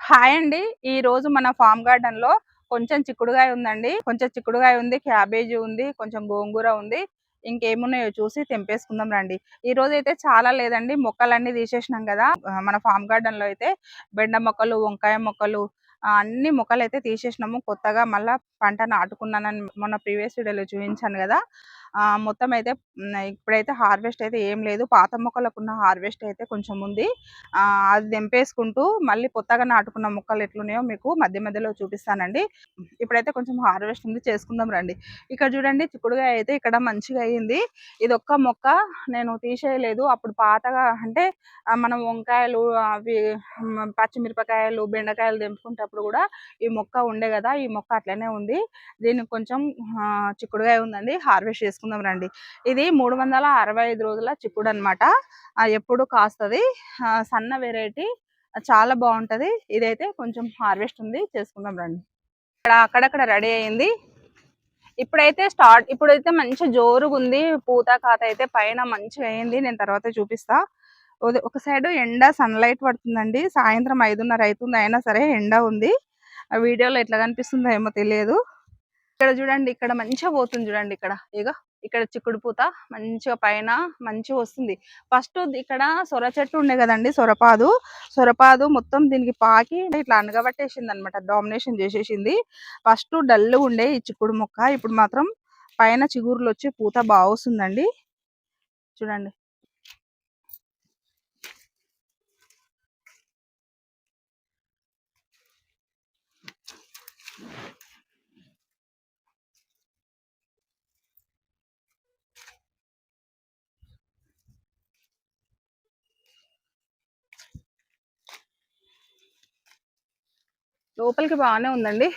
Hi అండి. ఈ రోజు మన ఫామ్ గార్డెన్లో కొంచెం చిక్కుడుగాయ ఉందండి. కొంచెం చిక్కుడుగాయ ఉంది క్యాబేజీ ఉంది కొంచెం గోంగూర ఉంది. ఇంకేమున్నాయో చూసి తెంపేసుకుందాం రండి. ఈ రోజు అయితే చాలా లేదండి. మొక్కలన్నీ తీసేసినాం కదా. మన ఫామ్ గార్డెన్లో అయితే బెండ మొక్కలు వంకాయ మొక్కలు అన్ని మొక్కలు అయితే తీసేసినాము. కొత్తగా మళ్ళా పంట నాటుకున్నానని మొన్న ప్రీవియస్ వీడియోలో చూపించాను కదా. మొత్తం అయితే ఇప్పుడైతే హార్వెస్ట్ అయితే ఏం లేదు. పాత మొక్కలకు ఉన్న హార్వెస్ట్ అయితే కొంచెం ఉంది. అది తెంపేసుకుంటూ మళ్ళీ కొత్తగా నాటుకున్న మొక్కలు ఎట్లున్నాయో మీకు మధ్య మధ్యలో చూపిస్తానండి. ఇప్పుడైతే కొంచెం హార్వెస్ట్ ఉంది చేసుకుందాం రండి. ఇక్కడ చూడండి చిక్కుడుగాయ అయితే ఇక్కడ మంచిగా అయ్యింది ఇది ఒక్క మొక్క నేను తీసేయలేదు. అప్పుడు పాతగా అంటే మనం వంకాయలు అవి పచ్చిమిరపకాయలు బెండకాయలు తెంపుకుంటప్పుడు కూడా ఈ మొక్క ఉండే కదా ఈ మొక్క అట్లనే ఉంది. దీనికి కొంచెం ఆ, చిక్కుడుగాయ ఉందండి. హార్వెస్ట్ చేసుకుందాం రండి. ఇది మూడు వందల అరవై ఐదు రోజుల చిక్కుడు అనమాట ఎప్పుడు కాస్తుంది? సన్న వెరైటీ చాలా బాగుంటది. ఇదైతే కొంచెం హార్వెస్ట్ ఉంది చేసుకుందాం రండి. ఇక్కడ అక్కడక్కడ రెడీ అయింది. ఇప్పుడైతే స్టార్ట్ ఇప్పుడైతే మంచి జోరుగా ఉంది పూత కాత అయితే పైన మంచిగా అయింది. నేను తర్వాత చూపిస్తా. ఒక సైడ్ ఎండ సన్లైట్ పడుతుందండి. సాయంత్రం ఐదున్నర అవుతుంది అయినా సరే ఎండ ఉంది. ఆ వీడియోలో ఎట్లా కనిపిస్తుందో ఏమో తెలియదు. ఇక్కడ చూడండి ఇక్కడ మంచిగా పోతుంది చూడండి ఇక్కడ. ఇక ఇక్కడ చిక్కుడు పూత మంచిగా పైన మంచిగా వస్తుంది. ఫస్ట్ ఇక్కడ సొర చెట్టు ఉండే కదండి సొరపాదు. సొరపాదు మొత్తం దీనికి పాకి ఇట్లా అనగబట్టేసింది అనమాట డామినేషన్ చేసేసింది. ఫస్ట్ డల్ ఉండే ఈ చిక్కుడు మొక్క. ఇప్పుడు మాత్రం పైన చిగురులు వచ్చి పూత బాగా వస్తుందండి. చూడండి. లోపలికి బాగానే ఉందండి.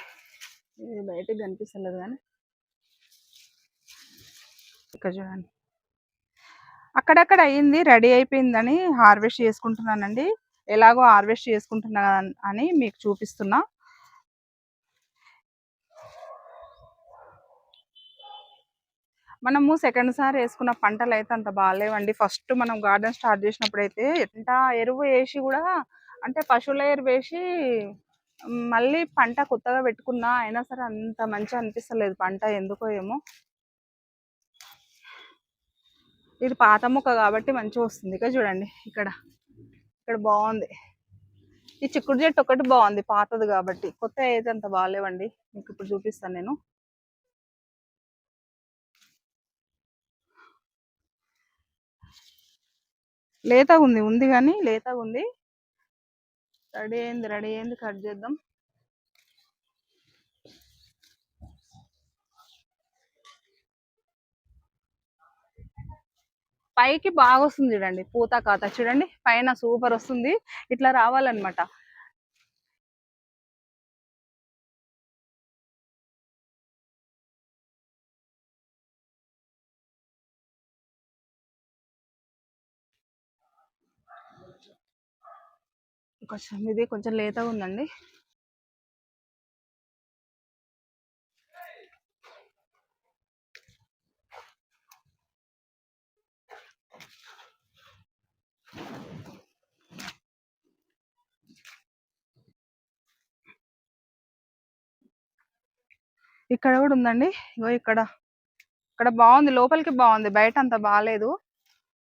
ఇది బయటకు కనిపిస్తలేదు కానీ. ఇక్కడ చూడండి. అక్కడక్కడ అయ్యింది రెడీ అయిపోయిందని హార్వెస్ట్ చేసుకుంటున్నానండి. ఎలాగో హార్వెస్ట్ చేసుకుంటున్నా అని మీకు చూపిస్తున్నా. మనము సెకండ్ సారి వేసుకున్న పంటలు అయితే అంత బాగాలేవండి ఫస్ట్ మనం గార్డెన్ స్టార్ట్ చేసినప్పుడు అయితే ఎంత ఎరువు వేసి కూడా అంటే పశువుల ఎరువు వేసి మళ్ళీ పంట కొత్తగా పెట్టుకున్నా అయినా సరే అంత మంచిగా అనిపిస్తలేదు పంట ఎందుకో ఏమో. ఇది పాత మొక్క కాబట్టి మంచిగా వస్తుంది. ఇక చూడండి ఇక్కడ. ఇక్కడ బాగుంది. ఈ చిక్కుడు చెట్టు ఒకటి బాగుంది పాతది కాబట్టి. కొత్త అయితే అంత బాగాలేవండి. మీకు ఇప్పుడు చూపిస్తాను నేను. లేతగా ఉంది ఉంది కానీ లేతగా ఉంది. రెడీ అయింది రెడీ అయింది. కట్ చేద్దాం. పైకి బాగా వస్తుంది చూడండి పూత కాత. చూడండి పైన సూపర్ వస్తుంది. ఇట్లా రావాలన్నమాట. కొంచెం ఇది కొంచెం లేతగా ఉందండి. ఇక్కడ కూడా ఉందండి. ఇగో ఇక్కడ. ఇక్కడ బాగుంది. లోపలికి బాగుంది. బయట అంత బాగాలేదు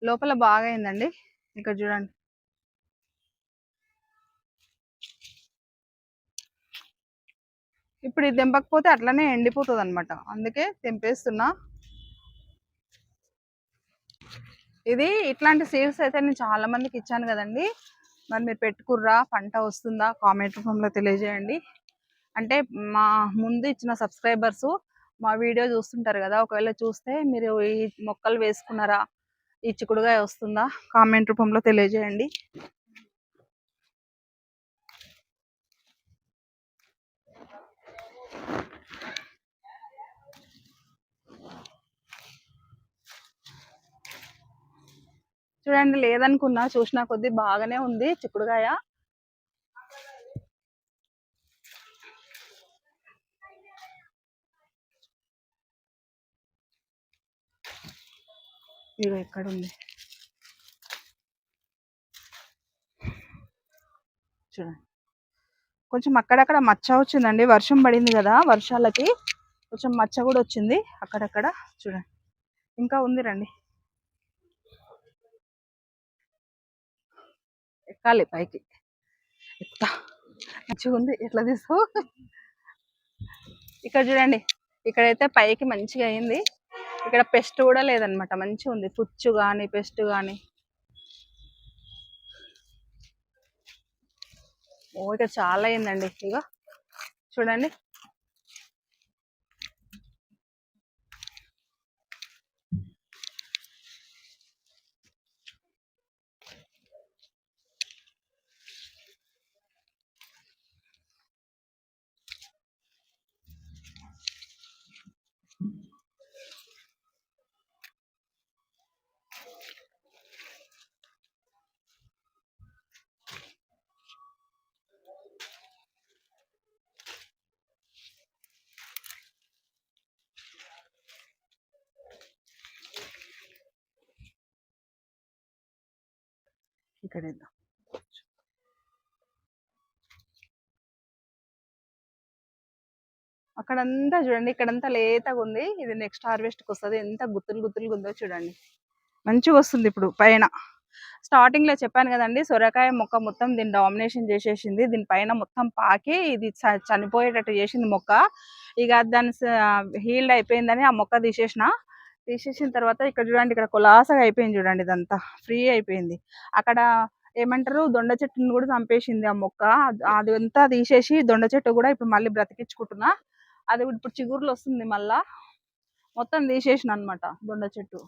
లోపల బాగా అయిందండి ఇక్కడ చూడండి. ఇప్పుడు ఇది తెంపకపోతే అట్లనే ఎండిపోతుంది అనమాట అందుకే తెంపేస్తున్నా. ఇది ఇట్లాంటి సీడ్స్ అయితే నేను చాలా మందికి ఇచ్చాను కదండి. మరి మీరు పెట్టుకుర్రా పంట వస్తుందా కామెంట్ రూపంలో తెలియజేయండి. అంటే మా ముందు ఇచ్చిన సబ్స్క్రైబర్స్ మా వీడియో చూస్తుంటారు కదా ఒకవేళ చూస్తే మీరు ఈ మొక్కలు వేసుకున్నారా ఈ చిక్కుడుగా వస్తుందా కామెంట్ రూపంలో తెలియజేయండి. చూడండి లేదనుకున్నా చూసిన కొద్ది బాగానే ఉంది. చిక్కుడుగాయ ఇది ఎక్కడ ఉంది చూడండి. కొంచెం అక్కడక్కడ మచ్చ వచ్చిందండి. వర్షం పడింది కదా వర్షాలకి. కొంచెం మచ్చ కూడా వచ్చింది అక్కడక్కడ. చూడండి. ఇంకా ఉంది రండి. ఎక్కాలి పైకి. ఎత్తా. మంచిగా ఉంది. ఎట్లా తీసుకో? ఇక్కడ చూడండి. ఇక్కడైతే పైకి మంచిగా అయింది. ఇక్కడ పెస్ట్ కూడా లేదనమాట మంచిగా ఉంది. పుచ్చు కానీ పెస్ట్ కానీ ఓ ఇక్కడ చాలా అయిందండి. ఇక చూడండి. ఇక్కడ ఇద్దాం అక్కడంతా చూడండి ఇక్కడంతా లేతగా ఉంది. ఇది నెక్స్ట్ హార్వెస్ట్కి వస్తుంది. ఎంత గుత్తులు గుత్తులుగా ఉందో చూడండి. మంచిగా వస్తుంది ఇప్పుడు పైన. స్టార్టింగ్లో చెప్పాను కదండి సొరకాయ మొక్క మొత్తం దీన్ని డామినేషన్ చేసేసింది. దీని పైన మొత్తం పాకి ఇది చ- చనిపోయేటట్టు చేసింది మొక్క. ఇక దాని హీల్డ్ అయిపోయిందని ఆ మొక్క తీసేసిన. తీసేసిన తర్వాత ఇక్కడ చూడండి ఇక్కడ కొలాసగా అయిపోయింది చూడండి ఇదంతా. ఫ్రీ అయిపోయింది. అక్కడ ఏమంటారు దొండ చెట్టుని కూడా చంపేసింది ఆ మొక్క. అది- అంతా తీసేసి దొండ చెట్టు కూడా ఇప్పుడు మళ్ళీ బ్రతికించుకుంటున్నా. అది ఇప్పుడు చిగురులు వస్తుంది మళ్ళా. మొత్తం తీసేసిన అనమాట దొండ చెట్టు.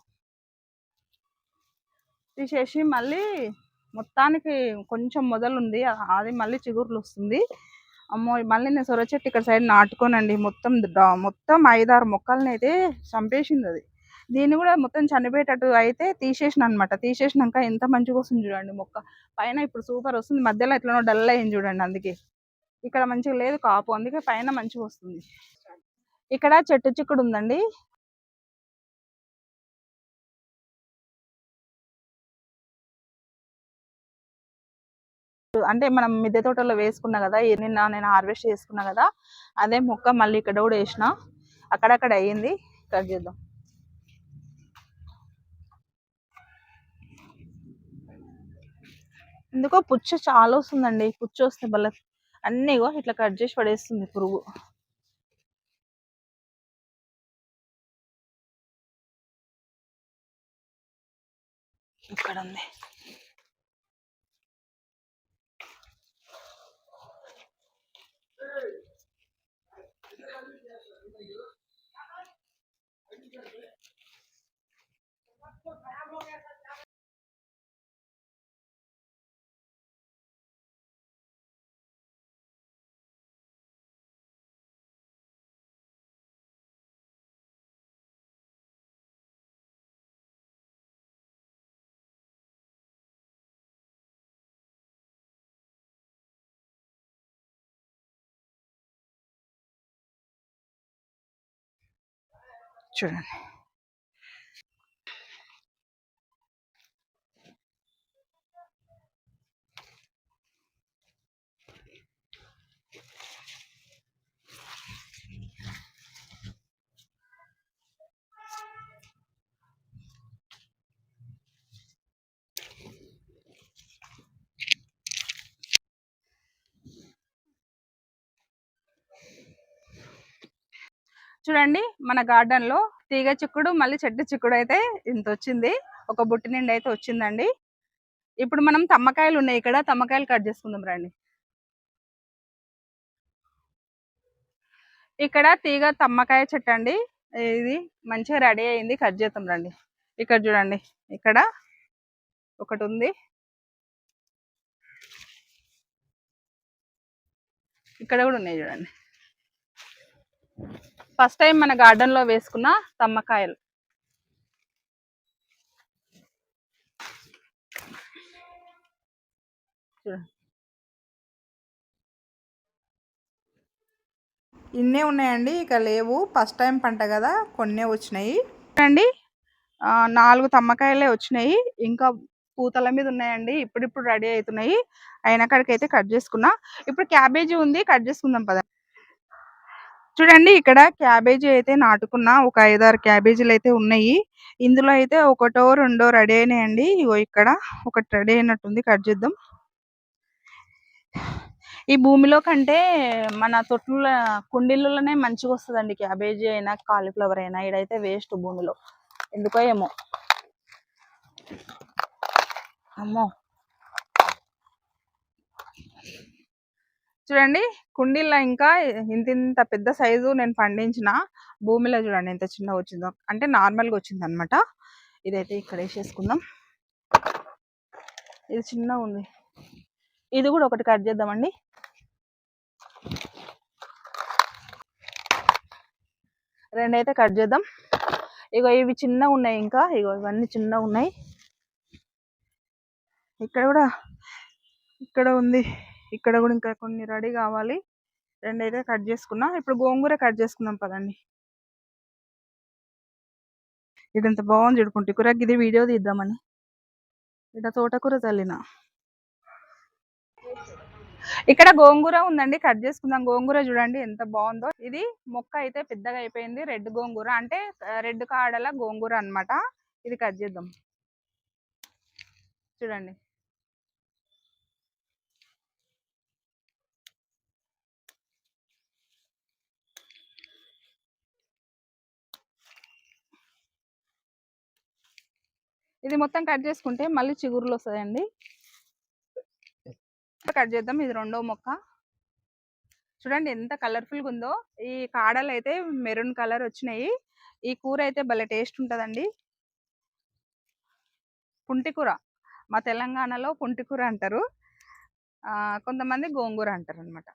తీసేసి మళ్ళీ మొత్తానికి కొంచెం మొదలు ఉంది అది మళ్ళీ చిగురులు వస్తుంది. అమ్మో మళ్ళీ నేను సొర చెట్టు ఇక్కడ సైడ్ నాటుకోనండి. మొత్తం మొత్తం ఐదారు మొక్కల్ని అయితే చంపేసింది అది. దీన్ని కూడా మొత్తం చనిపోయేటట్టు అయితే తీసేసిన అనమాట తీసేసినాక ఎంత మంచిగా వస్తుంది చూడండి మొక్క. పైన ఇప్పుడు సూపర్ వస్తుంది. మధ్యలో ఎట్లనో డల్ అయింది చూడండి అందుకే. ఇక్కడ మంచిగా లేదు కాపు. అందుకే పైన మంచిగా వస్తుంది. ఇక్కడ చెట్టు చిక్కుడు ఉందండి. అంటే మనం మిద్దె తోటలో వేసుకున్నా కదా నిన్న నేను హార్వెస్ట్ చేసుకున్నా కదా అదే మొక్క మళ్ళీ ఇక్కడ కూడా వేసిన. అక్కడక్కడ అయ్యింది. కట్ చేద్దాం. ఎందుకో పుచ్చు చాలా వస్తుందండి పుచ్చు వస్తే భలే అన్నీ ఇట్లా కట్ చేసి పడేస్తుంది పురుగు. ఇక్కడ ఉంది చూడండి. చూడండి మన గార్డెన్లో తీగ చిక్కుడు మళ్ళీ చెట్టు చిక్కుడు అయితే ఇంత వచ్చింది. ఒక బుట్టి నిండి అయితే వచ్చిందండి. ఇప్పుడు మనం తమ్మకాయలు ఉన్నాయి ఇక్కడ తమ్మకాయలు కట్ చేసుకుందాం రండి. ఇక్కడ తీగ తమ్మకాయ చెట్టు అండి. ఇది మంచిగా రెడీ అయింది కట్ చేద్దాం రండి. ఇక్కడ చూడండి ఇక్కడ ఒకటి ఉంది. ఇక్కడ కూడా ఉన్నాయి చూడండి. ఫస్ట్ టైం మన గార్డెన్లో వేసుకున్న తమ్మకాయలు. ఇన్నే ఉన్నాయండి ఇక లేవు. ఫస్ట్ టైం పంట కదా కొన్నే వచ్చినాయి. అండి నాలుగు తమ్మకాయలే వచ్చినాయి. ఇంకా పూతల మీద ఉన్నాయండి ఇప్పుడిప్పుడు రెడీ అవుతున్నాయి. అయిన కాడికైతే కట్ చేసుకున్నా. ఇప్పుడు క్యాబేజీ ఉంది కట్ చేసుకుందాం పద. చూడండి ఇక్కడ క్యాబేజీ అయితే నాటుకున్న ఒక ఐదారు క్యాబేజీలు అయితే ఉన్నాయి. ఇందులో అయితే ఒకటో రెండో రెడీ అయినాయండి. ఇగో ఇక్కడ ఒకటి రెడీ అయినట్టుంది కట్ చేద్దాం. ఈ భూమిలో కంటే మన తొట్టుల కుండీలలోనే మంచిగా వస్తుందండి క్యాబేజీ అయినా కాలీఫ్లవర్ అయినా. ఇడైతే వేస్ట్ భూమిలో. ఎందుకో ఏమో. అమ్మో. చూడండి కుండీల్లో ఇంకా ఇంత ఇంత పెద్ద సైజు నేను పండించిన భూమిలో చూడండి ఎంత చిన్నగా వచ్చిందో. అంటే నార్మల్గా వచ్చింది అనమాట ఇదైతే ఇక్కడ వేసేసుకుందాం. ఇది చిన్నగా ఉంది. ఇది కూడా ఒకటి కట్ చేద్దామండి. రెండైతే కట్ చేద్దాం. ఇగో ఇవి చిన్నగా ఉన్నాయి ఇంకా. ఇగో ఇవన్నీ చిన్నగా ఉన్నాయి. ఇక్కడ కూడా ఇక్కడ ఉంది. ఇక్కడ కూడా ఇంకా కొన్ని రెడీ కావాలి. రెండు అయితే కట్ చేసుకున్నా. ఇప్పుడు గోంగూర కట్ చేసుకుందాం పదండి. ఎంత బాగుంది చూడుకుంటే. కూర ఇది వీడియో తీద్దామని. ఇక్కడ తోటకూర తల్లిన ఇక్కడ గోంగూర ఉందండి. కట్ చేసుకుందాం. గోంగూర చూడండి ఎంత బాగుందో. ఇది మొక్క అయితే పెద్దగా అయిపోయింది. రెడ్ గోంగూర అంటే రెడ్ కాడల గోంగూర అన్నమాట. ఇది కట్ చేద్దాం. చూడండి. ఇది మొత్తం కట్ చేసుకుంటే మళ్ళీ చిగురులు వస్తాయండి కట్ చేద్దాం. ఇది రెండో మొక్క. చూడండి ఎంత కలర్ఫుల్గా ఉందో. ఈ కాడలు అయితే మెరూన్ కలర్ వచ్చినాయి. ఈ కూర అయితే భలే టేస్ట్ ఉంటుందండి. పుంటికూర మా తెలంగాణలో పుంటికూర అంటారు. కొంతమంది గోంగూర అంటారు అనమాట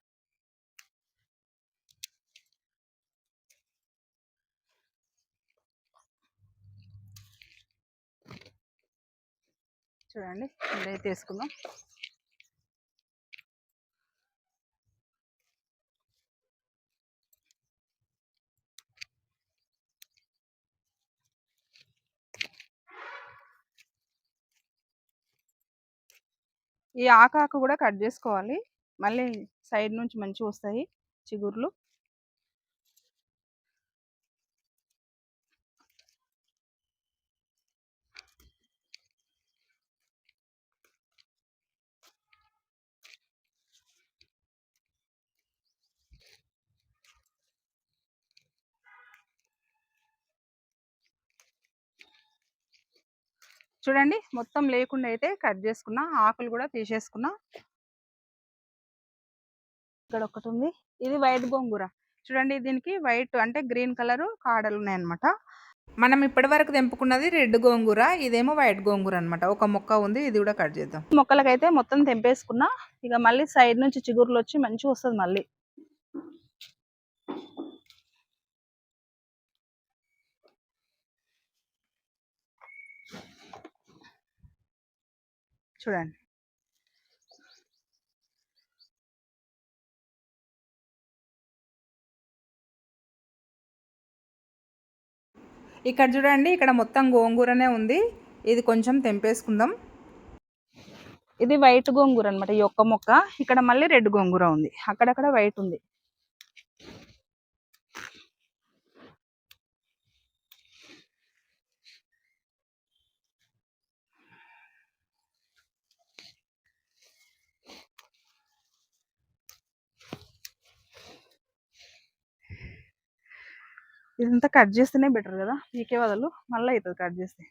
చూడండి ఇదైతే తీసుకుందాం. ఈ ఆకాకు కూడా కట్ చేసుకోవాలి. మళ్ళీ సైడ్ నుంచి మంచిగా వస్తాయి చిగుర్లు. చూడండి మొత్తం లేకుండా అయితే కట్ చేసుకున్నా ఆకులు కూడా తీసేసుకున్నా. ఇక్కడ ఒకటి ఉంది. ఇది వైట్ గోంగూర. చూడండి దీనికి వైట్ అంటే గ్రీన్ కలర్ కాడలు ఉన్నాయన్నమాట. మనం ఇప్పటి వరకు తెంపుకున్నది రెడ్ గోంగూర ఇదేమో వైట్ గోంగూర అనమాట ఒక మొక్క ఉంది ఇది కూడా కట్ చేద్దాం. మొక్కలకైతే మొత్తం తెంపేసుకున్నా ఇక మళ్ళీ సైడ్ నుంచి చిగురులు వచ్చి మంచిగా వస్తుంది మళ్ళీ. చూడండి ఇక్కడ చూడండి ఇక్కడ మొత్తం గోంగూరనే ఉంది. ఇది కొంచెం తెంపేసుకుందాం. ఇది వైట్ గోంగూర అనమాట ఈ ఒక్క మొక్క. ఇక్కడ మళ్ళీ రెడ్ గోంగూర ఉంది. అక్కడక్కడ వైట్ ఉంది. ఇదంతా కట్ చేస్తేనే బెటర్ కదా? పీకే వదలు మళ్ళీ అవుతుంది కట్ చేస్తే.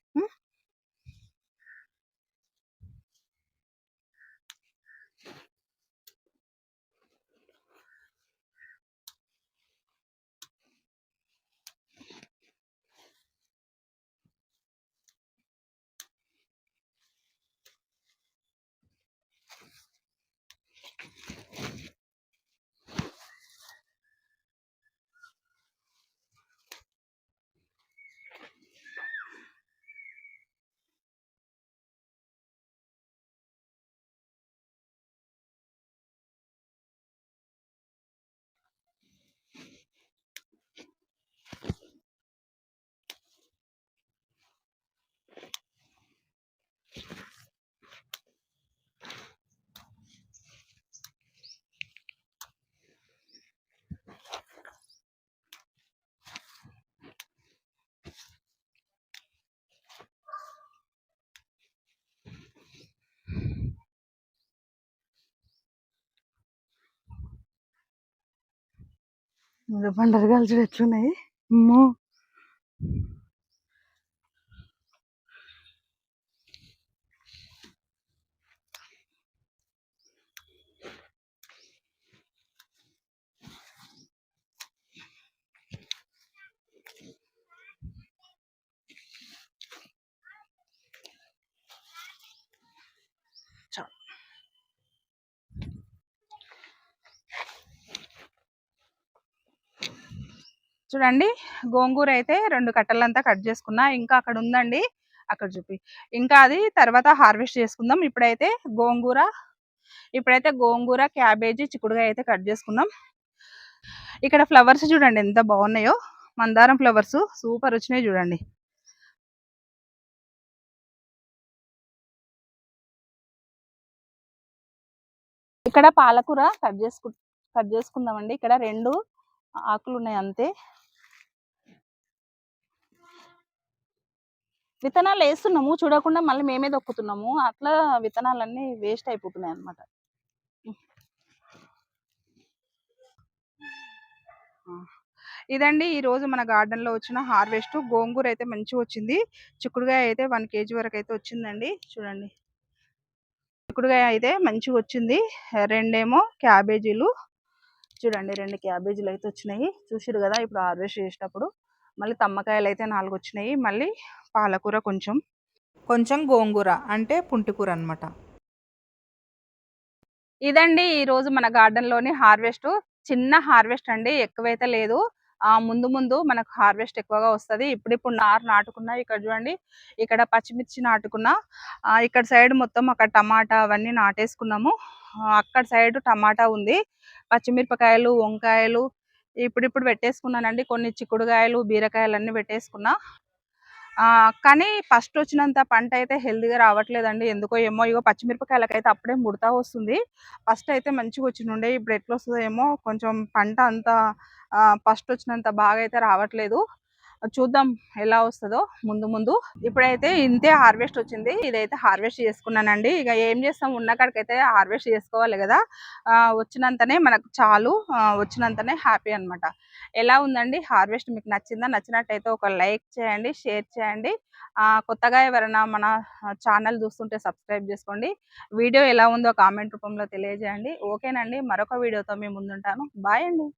ఇంకా బండరగాలు చూడు ఎట్లున్నాయి అమ్మో చాలు. చూడండి. గోంగూర అయితే రెండు కట్టలంతా కట్ చేసుకున్నా. ఇంకా అక్కడ ఉందండి అక్కడ చూపి. ఇంకా అది తర్వాత హార్వెస్ట్ చేసుకుందాం. ఇప్పుడైతే గోంగూర ఇప్పుడైతే గోంగూర క్యాబేజీ చిక్కుడుగా అయితే కట్ చేసుకుందాం ఇక్కడ ఫ్లవర్స్ చూడండి ఎంత బాగున్నాయో. మందారం ఫ్లవర్స్ సూపర్ వచ్చినాయి చూడండి. ఇక్కడ పాలకూర కట్ చేసుకు కట్ చేసుకుందామండి. ఇక్కడ రెండు ఆకులు ఉన్నాయి అంతే. విత్తనాలు వేస్తున్నాము చూడకుండా మళ్ళీ మేమే దొక్కుతున్నాము అట్లా విత్తనాలన్నీ వేస్ట్ అయిపోతున్నాయి అన్నమాట. ఇదండి ఈరోజు మన గార్డెన్లో వచ్చిన హార్వెస్ట్. గోంగూర అయితే మంచిగా వచ్చింది. చిక్కుడుగాయ అయితే వన్ కేజీ వరకు అయితే వచ్చిందండి. చూడండి. చిక్కుడుగాయ అయితే మంచిగా వచ్చింది. రెండేమో క్యాబేజీలు. చూడండి రెండు క్యాబేజీలు అయితే వచ్చినాయి. చూసిరు కదా ఇప్పుడు హార్వెస్ట్ చేసేటప్పుడు. మళ్ళీ తమ్మకాయలు అయితే నాలుగు వచ్చినాయి. మళ్ళీ పాలకూర కొంచెం. కొంచెం గోంగూర అంటే పుంటికూర అనమాట ఇదండి ఈరోజు మన గార్డెన్లోని హార్వెస్ట్. చిన్న హార్వెస్ట్ అండి ఎక్కువైతే లేదు. ఆ ముందు ముందు మనకు హార్వెస్ట్ ఎక్కువగా వస్తుంది. ఇప్పుడిప్పుడు నారు నాటుకున్నా ఇక్కడ చూడండి ఇక్కడ పచ్చిమిర్చి నాటుకున్నా ఇక్కడ సైడ్ మొత్తం అక్కడ టమాటా అవన్నీ నాటేసుకున్నాము. అక్కడ సైడ్ టమాటా ఉంది. పచ్చిమిరపకాయలు వంకాయలు ఇప్పుడిప్పుడు పెట్టేసుకున్నానండి. కొన్ని చిక్కుడుకాయలు బీరకాయలు అన్ని పెట్టేసుకున్నా. కానీ ఫస్ట్ వచ్చినంత పంట అయితే హెల్దీగా రావట్లేదండి. ఎందుకో ఏమో ఇగో పచ్చిమిరపకాయలకైతే అప్పుడే ముడతా వస్తుంది. ఫస్ట్ అయితే మంచిగా వచ్చినుండే ఇప్పుడు ఎట్లా వస్తుందో ఏమో కొంచెం పంట అంతా ఫస్ట్ వచ్చినంత బాగా అయితే రావట్లేదు. చూద్దాం ఎలా వస్తుందో. ముందు ముందు ఇప్పుడైతే ఇంతే హార్వెస్ట్ వచ్చింది. ఇదైతే హార్వెస్ట్ చేసుకున్నానండి. ఇక ఏం చేస్తాం? ఉన్న కాడికైతే హార్వెస్ట్ చేసుకోవాలి కదా. వచ్చినంతనే మనకు చాలు. వచ్చినంతనే హ్యాపీ అనమాట ఎలా ఉందండి? హార్వెస్ట్ మీకు నచ్చిందా? నచ్చినట్టయితే ఒక లైక్ చేయండి షేర్ చేయండి. కొత్తగా ఎవరైనా మన ఛానల్ చూస్తుంటే సబ్స్క్రైబ్ చేసుకోండి. వీడియో ఎలా ఉందో కామెంట్ రూపంలో తెలియజేయండి. ఓకేనండి. మరొక వీడియోతో మేము ముందుంటాను. బాయ్ అండి.